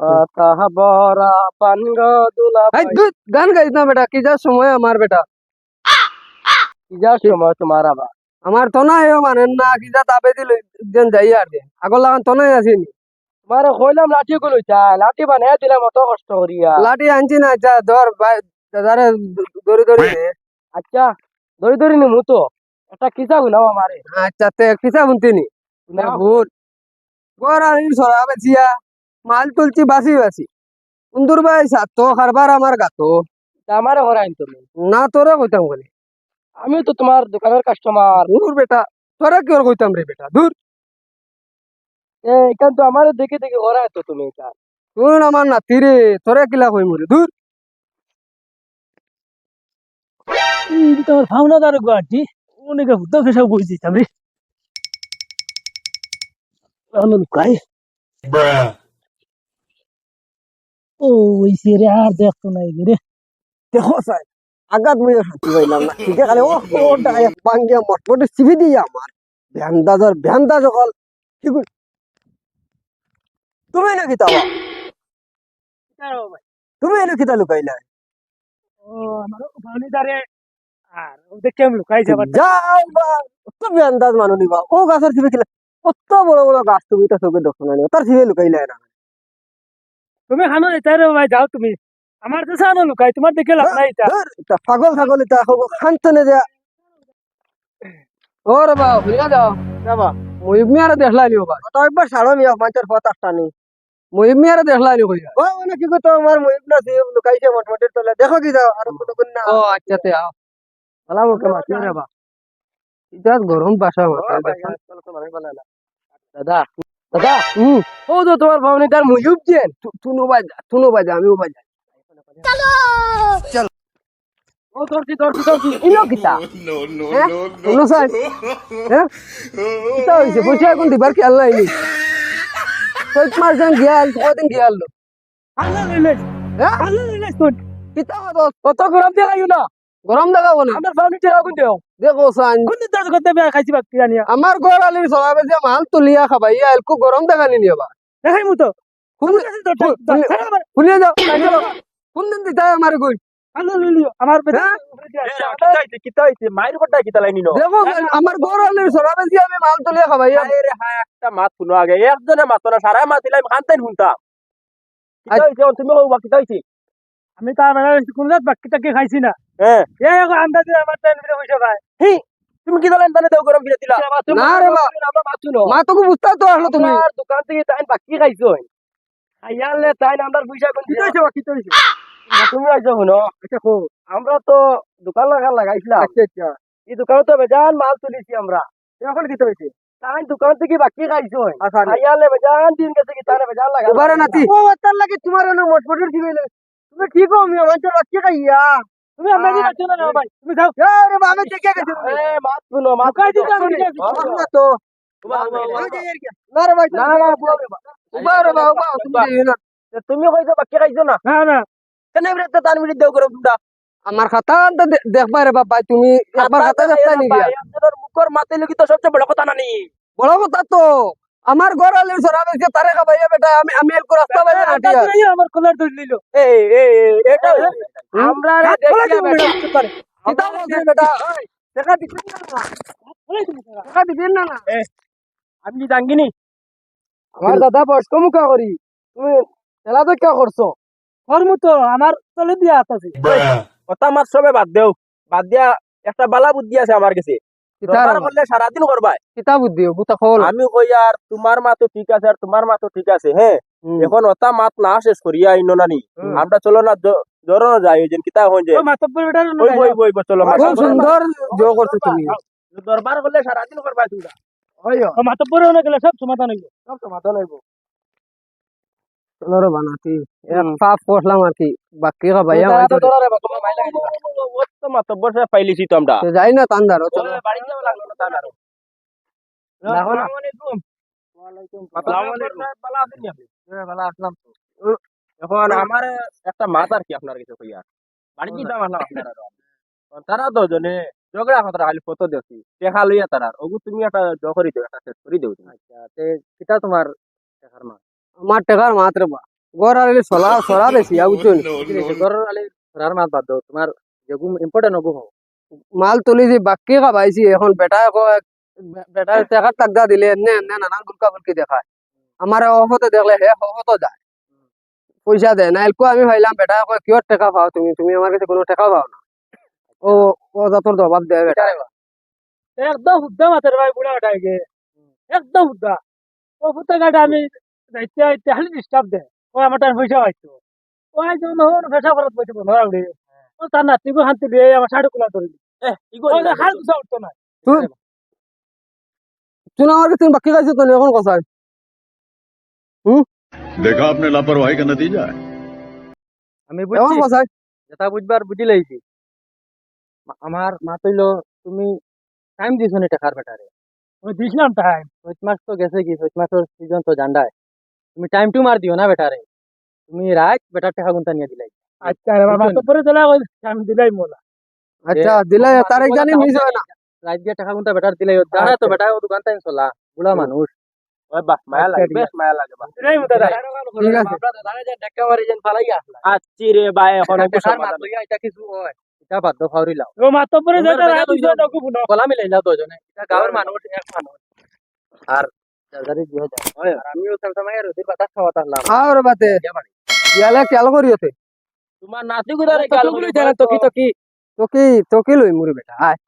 পাতা বরা পান দুলা গান গাইছ না বেটা কি যা সময় আমার বেটা। যা সময় তোমার আবার। আমার তো নাই মানেন না কি যা তাপে দিল যেন যাই আর দে আগর লাগান তো নাই আসিনি তোমার কইলাম লাঠি গুলো চা লাঠি বানাই দিলাম অত কষ্ট করিয়া। লাঠি আনছি না যা ধর ভাই দাদারে দড়ি দড়ি আচ্ছা ধরি ধরি নি মুতো। একটা কিসা গুনাও আমারে। আচ্ছা তে কিসা শুনতিনি নাও। ভূত গোর আর সরা বেচিয়া মাল তুলছি বাসি বাসি সুন্দর ভাই সাতো খারবার আমার গাতো আমারে হরাইন তুমি? না তোরে কইতাম বলে আমি তো তোমার দোকানের কাস্টমার দূর বেটা তোরা কি ওর কইতাম রে বেটা দূর। এখান তো আমারে দেখে দেখে হরাই তো তুমি এটা। শুন আমার নাতি রে তোরা কিলা কই মরে দূর। তোমার ভাবনা তার গুয়াহাটি অনেকে হুদ্দা ফেসা বলছি আমি লুকাই ও ওই রে আর দেখতো না রে। দেখো সাই আগাত মুই শান্তি পাইলাম না। ঠিক আছে ও ওটা বাঙ্গিয়া মটমটে চিবি দিয়ে আমার। ভ্যান্দাজর ভ্যান্দা যখন ঠিক তুমি নাকি তাবা তুমি এনে কিতা লুকাইলা? ও আমার ভাবনি আর ওদের কেমন লুকাই যাও বা নিবা। ও গাছের চিবি কিলা কত বড় বড় গাছ তুমি তা চোখে দেখো না তার চিবি লুকাইলা না তুমি খানো এটা ভাই যাও তুমি। আমার তো সানো লুকাই তোমার দেখে লাভ নাই এটা পাগল ছাগল এটা খানতনে দেয়া ও রে বাবা ভুলিয়া যাও। যাবা। মহিব মিয়ারে দেখলা নিও বা তো একবার সাড়ো মিয়া পাঁচের পথ আটটা নি। মহিব মিয়ারে দেখলা নিও কইয়া ও মানে কি কইতো আমার মহিব না সিব লুকাইছে মটমটের তলে। দেখো কি যাও আর কোনো কোন না। ও আচ্ছা তে আও ভালা মুখে মাতি রে বা এটা গরম বাসা মাথা দাদা দাদা হুম। ও তো তোমার ভাবনি তার মুজুব যেন তুনো বাজা তুনো বাজা আমিও বাজা ও ধরছি ধরছি ধরছি। ইনো কিতা হ্যাঁ? তুনো সাই হ্যাঁ? কিতা হইছে পয়সা এখন দিবার খেয়াল নাই নি। কয়েক মাস যেন গিয়াল কদিন গিয়াল আল্লাহ রিলেজ হ্যাঁ? আল্লাহ রিলেজ তোর কিতা হতো কত গরম দেখাইও না। গরম দেখাবো না। আমার টেকা কোন দেও দেখো সাইন। কোন দাস করতে বে খাইছি বাকি জানিয়া আমার ঘর আলির সবাবে যে মাল তুলিয়া খাবাইয়া এলকু গরম দেখানি নিবা দেখাই মু তো ফুলিয়ে যাও কোন দিন দিতে আমার লিলিও আমার বেটা? কিতা হইছে মাইর কটা কিতা লাইনি নো দেখো আমার ঘর আলির সবাবে যে আমি মাল তুলিয়া খাবাইয়া রে হ্যাঁ একটা মাত শুনো আগে। একজনে মাত না সারা মাত দিলাম খানতেন শুনতাম। তুমি কিতা হইছে আমি তার বেলা কোন রাত বাকি টাকে খাইছি না। হ্যাঁ এই আন্দাজে আমার টাইম ভিতরে পয়সা পায় তুমি কিতা লাইন দানে দেও গরম কিতা দিলা? না রে বা। আমরা মাত শুনো মা তোকে বুঝতে তো আসলো তুমি। তোমার দোকান থেকে তাই বাকি খাইছো আইয়ালে তাই আমরা পয়সা কোন কি হইছে বা, কি হইছে তুমি আইছো শুনো। আচ্ছা কো আমরা তো দোকান লাগা লাগাইছিলাম আচ্ছা আচ্ছা। এই দোকানে তো বেজান মাল তুলিছি আমরা। এখন কি হইছে তাই দোকান থেকে বাকি খাইছো আচ্ছা আইয়ালে বেজান দিন গেছে কি তারে বেজান লাগা এবারে নাতি। ও তার লাগে তোমার এনে মটমটের দিবেলে তুমি ঠিক হও আমি আমার রাখতে খাইয়া তুমি আমরা না ভাই? তুমি যাও। আরে বাবা দেখে গেছে। এ মাত শুনো মাত লুকাই দিতে আমি শুনো। দিতে আছি। না তো। তোমার- না রে ভাই না না বুয়া রে বা। উবা তুমি না তুমি কইছো বাকি খাইছো না? না না। কেন এবারে তান মিনিট দেও আমার খাতা দেখবা রে বাবা তুমি একবার খাতা দেখতে নি মুখর মাতে লগি তো সবচেয়ে বড় কথা নানি? বড় কথা তো। আমার ঘর আলির সরাবে যে তারে খাবাইয়া বেটা আমি আমি এলকো রাস্তা বাইরে হাঁটি আর আন্দাজে আমার কলার ধরে নিল। এই এই এটা আমরা রে খোলা দেখিয়া বেটা। না? পারে। কিতা বলছিস বেটা? ওই, দেখা না? দেখা না? আমি জাঙ্গিনি? আমার দাদা বয়স্ক মুখা করি? তুমি খেলা তো কে করছ? ওর মতো আমার তলে দিয়া আছে। কথা মাত সবে বাদ দেও। বাদ দিয়া একটা বালা বুদ্ধি আছে আমার কাছে। সারাদিন করবা কিতা বুদ্ধি বুতা খোল। আমি কই আর তোমার মা তো ঠিক আছে আর তোমার মা তো ঠিক আছে হ্যাঁ এখন ওটা মাত না শেষ করিয়া আইনো নানি। আমরা চলো না জ- জোরো না যাই ওই যে কিতা হই যে। মাতব্বর বেটার ওই বই বই চলো খুব সুন্দর জো করছ তুমি। দরবার করলে সারাদিন করবা তোমরা। ও মাতব্বর না গেলে সব সমাধান হইব। সব সমাধান হইব। চলো বানাতি। এক পাপ করলাম আর কি। বাকি তো ধরো রে বা, তোমার মাইলা গেছে। ও তো মাতব্বর সাহেব পাইলিছি তো আমরা। যাই না তান্দার চলো। চলো বাড়ি যাওয়া লাগল না তার দেখো না। আসসালামু আলাইকুম। ভালো আছেন নি আপনি? উ, এখন আমার একটা মাত আর কি আপনার কাছে কইয়া। বাড়ি কি দাম আসলাম আপনার আরও। তারা দুজনে ঝগড়া কথা খালি ফটো দেখা লইয়া তারা ওগু তুমি একটা দেও একটা সেট করি দেও আচ্ছা তে কিটা তোমার দেখার মা আমার টাকার মাত্র বা গড় আলি সলা সরা বেশি বুঝছ ঘরের আলি রার মাত বাদ দাও। তোমার যেগুলো ইম্পর্টেন্ট হব মাল তুলিছি বাকি খাবাইছি এখন বেটা আকৌ বেটা টেকার টাকা দিলে এনে এনে নানান গুলকা গুলকি দেখায় আমার অহতে দেখলে হে হত যায় পয়সা দেয় না এলকো আমি ভাইলাম বেটা আকৌ কিয় টাকা পাও তুমি তুমি আমার কাছে কোনো টাকা পাও না ও ও জাতর জবাব দেয় বেটা একদম শুদ্ধ মাতের ভাই বুড়া ওটাই গে একদম শুদ্ধ ও ফুটা গাড়ি আমি যাইতে যাইতে খালি ডিস্টার্ব দে ও আমার টাইম পয়সা পাইতো ও একজন হন ফেসা খরচ পয়সা বন্ধ উড়ে ও তার নাতিকে শান্তি দিয়ে আমার শাড়ি খোলা ধরে ও হাল গুছা উঠতো না তুই আমার কাছে বাকি খাইছো তো এখন কথা देखा आपने लापरवाही का नतीजा है আমি এখন বুঝছি কথা যেটা বুঝবার বুঝি লাইছি আমার মা তৈল তুমি টাইম দিছো নি টাকার বেটারে ওই দিছিলাম টাইম চৈত মাস তো গেছে কি চৈত মাসের সিজন তো জান্ডায় তুমি টাইম টু মার দিও না বেটারে তুমি রাত বেটার টাকা গুনতা নিয়ে দিলাই আচ্ছা রে বাবা তো পরে চলে আমি দিলাই মোলা। আচ্ছা দিলে তার এক জানি মিস হয় না। রাত দিয়ে টাকা গুনতা বেটার দিলাই জানা তো বেটা ও দোকান তাই চলা। বুড়া মানুষ। ওই বাহ মায়া লাগে বেশ মায়া লাগে দিলাই ঠিক আছে। আচ্ছি রে ভাই এখন টাকার অবশ্য লইয়া এটা কিছু হয়। এটা বাদ দাও ফাউরি লাও। ও মাতো পরে তোমার যেটা বেলা রাত দুইজন। দুটো বুনো গলা মিলাইলা দুজনে এটা গাঁয়ের মানুষ এক মানুষ। আর চার্জারি দিয়ে যায় আমিও আর বাতে ইয়ালে তোমার নাতি গুদারে গাল বলি জানা তো কি তো? কি তোকে তোকে লই মুরি বেটা আয়।